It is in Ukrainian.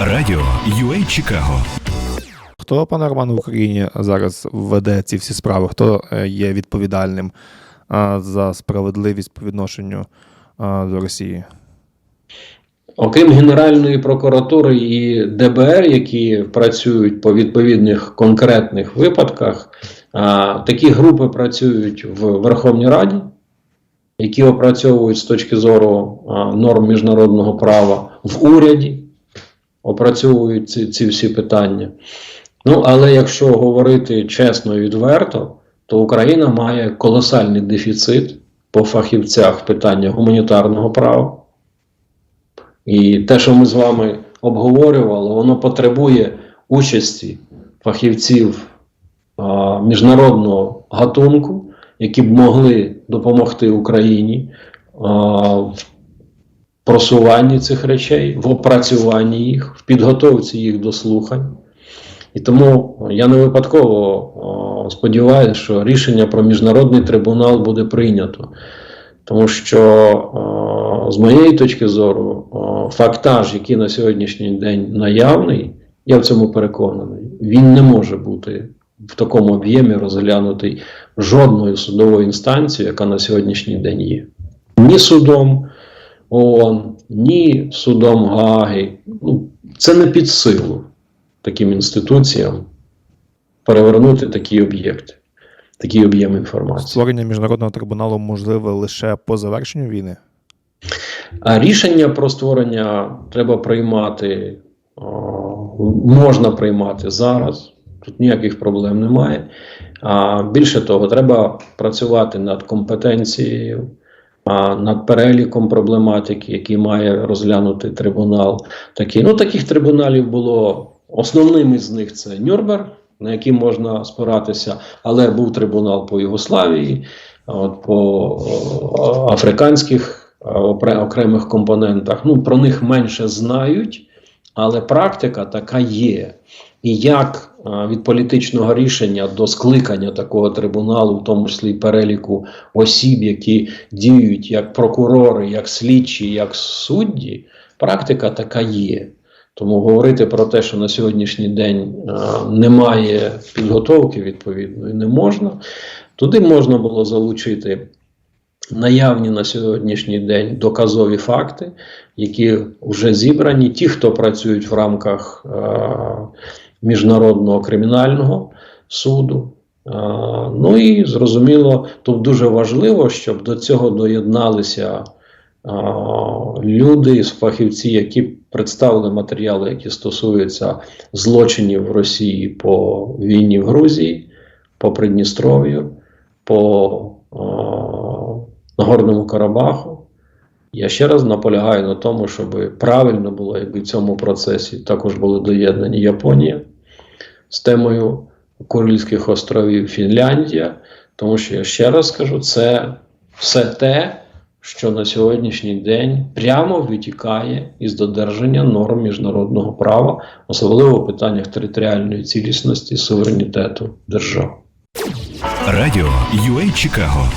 Радіо UA Чикаго Хто, пане Роман, в Україні зараз веде ці всі справи? Хто е, є відповідальним за справедливість по відношенню до Росії? Окрім Генеральної прокуратури і ДБР, які працюють по відповідних конкретних випадках, такі групи працюють в Верховній Раді, які опрацьовують з точки зору норм міжнародного права в уряді, опрацьовують ці, ці всі питання. Ну, але якщо говорити чесно і відверто, то Україна має колосальний дефіцит по фахівцях в питаннях гуманітарного права. І те, що ми з вами обговорювали, воно потребує участі фахівців а, міжнародного гатунку, які б могли допомогти Україні а, в просуванні цих речей, в опрацюванні їх, в підготовці їх до слухань. І тому я не випадково сподіваюся, що рішення про міжнародний трибунал буде прийнято. Тому що, з моєї точки зору, фактаж, який на сьогоднішній день наявний, я в цьому переконаний, він не може бути в такому об'ємі розглянутий жодною судовою інстанцією, яка на сьогоднішній день є. Ні судом ООН, ні судом Гаги. Ну, це не під силу таким інституціям перевернути такі об'єкти, такий об'єм інформації. Створення міжнародного трибуналу можливе лише по завершенню війни? А рішення про створення треба приймати, можна приймати зараз. Тут ніяких проблем немає. А більше того, треба працювати над компетенцією, над переліком проблематики, які має розглянути трибунал. Такі. Ну, таких трибуналів було основним із них це Нюрнберг, на який можна спиратися, але був трибунал по Югославії, от по африканських окремих компонентах. Ну, про них менше знають, але практика така є. І як від політичного рішення до скликання такого трибуналу, в тому числі переліку осіб, які діють як прокурори, як слідчі, як судді, практика така є. Тому говорити про те, що на сьогоднішній день а, немає підготовки відповідної, не можна. Туди можна було залучити наявні на сьогоднішній день доказові факти, які вже зібрані. Ті, хто працюють в рамках е, міжнародного кримінального суду. Ну і зрозуміло, тут дуже важливо, щоб до цього доєдналися люди, фахівці, які представили матеріали, які стосуються злочинів в Росії по війні в Грузії, по Придністров'ю, по Нагорному Карабаху. Я ще раз наполягаю на тому, щоб правильно було, якби в цьому процесі також були доєднані Японія з темою Курильських островів Фінляндія. Тому що я ще раз скажу, це все те, що на сьогоднішній день прямо витікає із додержання норм міжнародного права, особливо в питаннях територіальної цілісності суверенітету держав. Радіо UA Чикаго